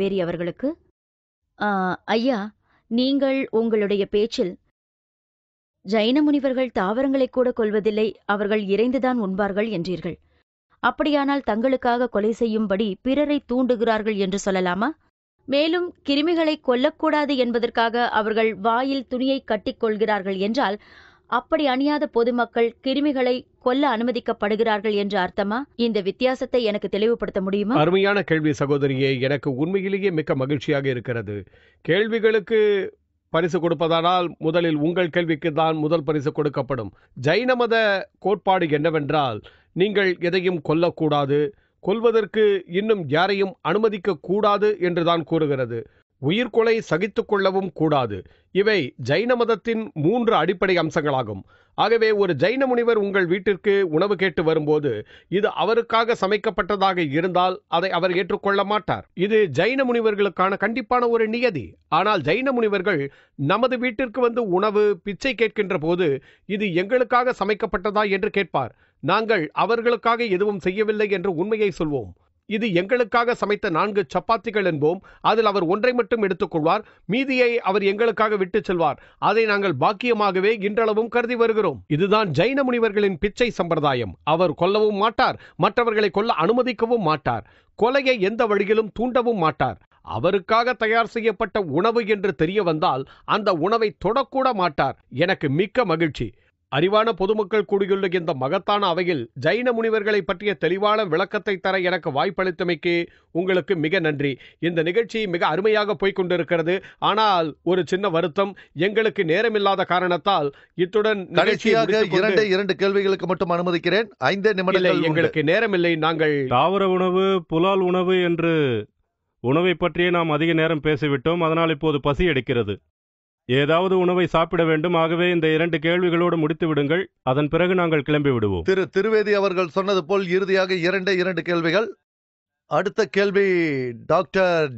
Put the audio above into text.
காவேரி அவர்களுக்கு? ஐயா நீங்கள் உங்களுடைய பேச்சில் ஜைன முனிவர்கள் தாவரங்களை கூட கொல்வதில்லை அவர்கள் இறைந்துதான் உண்பார்கள் என்றீர்கள். அப்படியானால் தங்களுக்காக கொலை செய்யும்படி பிறரை தூண்டுகிறார்கள் என்று சொல்லலாமா? மேலும் கிருமிகளை கொல்லக்கூடாது என்பதற்காக அவர்கள் வாயில் துணியை கட்டிக் கொள்கிறார்கள் என்றால் அப்படி அணியாத பொதுமக்கள் கிருமிகளை கொல்ல அனுமதிக்கப்படுகிறார்கள் என்று அர்த்தமா? இந்த வித்தியாசத்தை எனக்கு தெளிவுபடுத்த முடியுமா? அருமையான கேள்வி சகோதரியே எனக்கு உண்மையிலேயே மிக்க மகிழ்ச்சியாக இருக்கிறது. கேள்விகளுக்கு பரிசு கொடுப்பதானால் முதலில் உங்கள் கேள்விக்கு தான் முதல் பரிசு கொடுக்கப்படும். ஜைன மத கோட்பாடு என்னவென்றால் நீங்கள் எதையும் கொல்லக்கூடாது கொல்வதற்கு இன்னும் யாரையும் அனுமதிக்க கூடாது என்றுதான் கூறுகிறது. உயிர்கொலை சகித்துக் கொள்ளவும் கூடாது. இவை ஜைன மதத்தின் மூன்று அடிப்படை அம்சங்களாகும். ஆகவே ஒரு ஜைன முனிவர் உங்கள் வீட்டிற்கு உணவு கேட்டு வரும்போது இது அவருக்காக சமைக்கப்பட்டதாக இருந்தால் அதை அவர் ஏற்றுக்கொள்ள மாட்டார். இது ஜைன முனிவர்களுக்கான கண்டிப்பான ஒரு நியதி. ஆனால் ஜைன முனிவர்கள் நமது வீட்டிற்கு வந்து உணவு பிச்சை கேட்கின்ற போது இது எங்களுக்காக சமைக்கப்பட்டதா என்று கேட்பார். நாங்கள் அவர்களுக்காக எதுவும் செய்யவில்லை என்று உண்மையை சொல்வோம். இது எங்களுக்காக சமைத்த நான்கு சப்பாத்திகள் என்போம். அதில் அவர் ஒன்றை மட்டும் எடுத்துக்கொள்வார் மீதியை அவர் எங்களுக்காக விட்டுச் செல்வார். அதை நாங்கள் பாக்கியமாகவே இன்றளவும் கருதி வருகிறோம். இதுதான் ஜைன முனிவர்களின் பிச்சை சம்பிரதாயம். அவர் கொல்லவும் மாட்டார். மற்றவர்களை கொல்ல அனுமதிக்கவும் மாட்டார். கொலையை எந்த வழியிலும் தூண்டவும் மாட்டார். அவருக்காக தயார் செய்யப்பட்ட உணவு என்று தெரிய வந்தால் அந்த உணவை தொடக்கூட மாட்டார். எனக்கு மிக்க மகிழ்ச்சி. அறிவான பொதுமக்கள் கூடியுள்ள இந்த மகத்தான அவையில் ஜைன முனிவர்களை பற்றிய தெளிவான விளக்கத்தை தர எனக்கு வாய்ப்பளித்தமைக்கு உங்களுக்கு மிக நன்றி. இந்த நிகழ்ச்சி மிக அருமையாக போய்க் கொண்டிருக்கிறது ஆனால் ஒரு சின்ன வருத்தம் எங்களுக்கு நேரமில்லாத காரணத்தால் இத்துடன் கடைசியாக இரண்டே இரண்டு கேள்விகளுக்கு மட்டும் அனுமதிக்கிறேன். ஐந்தே இல்லை நிமிடங்கள். எங்களுக்கு நேரமில்லை. நாங்கள் தாவர உணவு புலால் உணவு என்று உணவை பற்றியே நாம் அதிக நேரம் பேசிவிட்டோம். அதனால் இப்போது பசி எடுக்கிறது. ஏதாவது உணவை சாப்பிட வேண்டும். ஆகவே இந்த இரண்டு கேள்விகளோடு முடித்து விடுங்கள். அதன் பிறகு நாங்கள் கிளம்பி விடுவோம். திரு திருவேதி அவர்கள் சொன்னது போல் இறுதியாக இரண்டே இரண்டு கேள்விகள். அடுத்த கேள்வி டாக்டர்